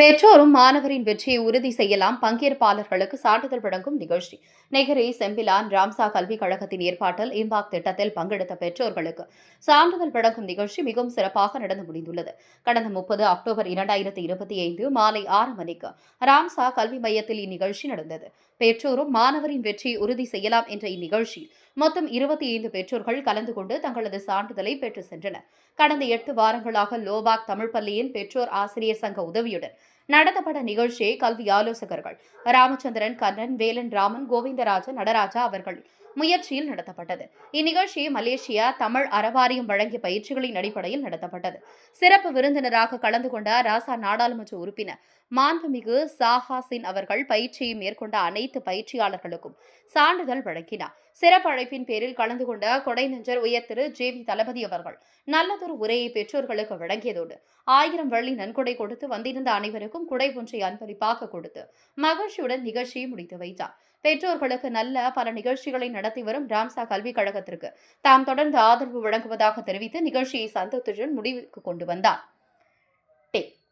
பெற்றோரும் மாணவரின் வெற்றியை உறுதி செய்யலாம். பங்கேற்பாளர்களுக்கு சான்றிதழ் வழங்கும் நிகழ்ச்சி. நெகிரி செம்பிலான் ராம்சா கல்விக் கழகத்தின் ஏற்பாட்டில் இம்பாக் திட்டத்தில் பங்கெடுத்த பெற்றோர்களுக்கு சான்றிதழ் வழங்கும் நிகழ்ச்சி மிகவும் சிறப்பாக நடந்து முடிந்துள்ளது. கடந்த முப்பது அக்டோபர் இரண்டாயிரத்தி இருபத்தி ஐந்து மாலை ஆறு மணிக்கு ராம்சா கல்வி மையத்தில் இந்நிகழ்ச்சி நடந்தது. பெற்றோரும் மாணவரின் வெற்றியை உறுதி செய்யலாம் என்ற இந்நிகழ்ச்சியில் மொத்தம் இருபத்தி ஐந்து பெற்றோர்கள் கலந்து கொண்டு தங்களது சான்றிதழை பெற்று சென்றனர். கடந்த எட்டு வாரங்களாக லோபாக் தமிழ் பள்ளியின் பெற்றோர் ஆசிரியர் சங்க உதவியுடன் நடத்தப்பட்ட நிகழ்ச்சியை கல்வி ஆலோசகர்கள் ராமச்சந்திரன் கண்ணன் வேலன் ராமன் கோவிந்தராஜன் நடராஜா அவர்கள் முயற்சியில் நடத்தப்பட்டது. இந்நிகழ்ச்சி மலேசியா தமிழ் அறவாரியம் வழங்கிய பயிற்சிகளின் அடிப்படையில் நடத்தப்பட்டது. சிறப்பு விருந்தினராக கலந்து கொண்ட ராசா நாடாளுமன்ற உறுப்பினர் மாண்புமிகு சாஹாசின் அவர்கள் பயிற்சியை மேற்கொண்ட அனைத்து பயிற்சியாளர்களுக்கும் சான்றிதழ் வழங்கினார். சிறப்பு அழைப்பின் பேரில் கலந்து கொண்ட கொடைநஞ்சர் உயர் திரு. ஜே. வி. தளபதி அவர்கள் நல்லதொரு உரையை பெற்றோர்களுக்கு வழங்கியதோடு ஆயிரம் வள்ளி நன்கொடை கொடுத்து வந்திருந்த அனைவருக்கும் குடை ஒன்றை அன்பளிப்பாக கொடுத்து மகிழ்ச்சியுடன் நிகழ்ச்சியை முடித்து வைத்தார். பெற்றோர்களுக்கு நல்ல பல நிகழ்ச்சிகளை நடத்தி வரும் ராம்சா கல்விக் கழகத்திற்கு தாம் தொடர்ந்து ஆதரவு வழங்குவதாக தெரிவித்து நிகழ்ச்சியை சந்தோஷத்துடன் முடிவுக்கு கொண்டு வந்தார்.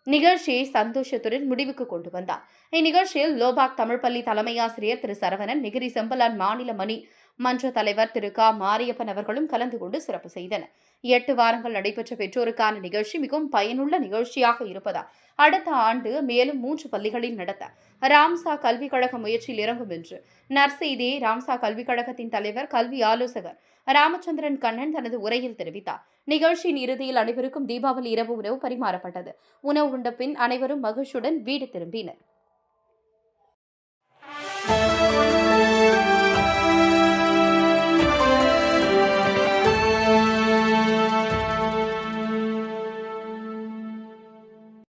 நிகழ்ச்சியை சந்தோஷத்துடன் முடிவுக்கு கொண்டு வந்தார். இந்நிகழ்ச்சியில் லோபாக் தமிழ் பள்ளி தலைமை திரு சரவணன் நிகிரி செம்பலான் மாநில மணி மன்ற தலைவர் திரு. க. மாரியப்பன் அவர்களும் கலந்து கொண்டு சிறப்பு செய்தனர். எட்டு வாரங்கள் நடைபெற்ற பெற்றோருக்கான நிகழ்ச்சி மிகவும் பயனுள்ள நிகழ்ச்சியாக இருப்பதால் அடுத்த ஆண்டு மேலும் மூன்று பள்ளிகளில் நடத்த ராம்சா கல்விக் கழக முயற்சியில் இறங்கும் என்று நர்செய்தே ராம்சா கல்விக் கழகத்தின் தலைவர் கல்வி ஆலோசகர் ராமச்சந்திரன் கண்ணன் தனது உரையில் தெரிவித்தார். நிகழ்ச்சியின் இறுதியில் அனைவருக்கும் தீபாவளி இரவு உணவு பரிமாறப்பட்டது. உணவு உண்ட பின் அனைவரும் மகிழ்ச்சியுடன் வீடு திரும்பினர்.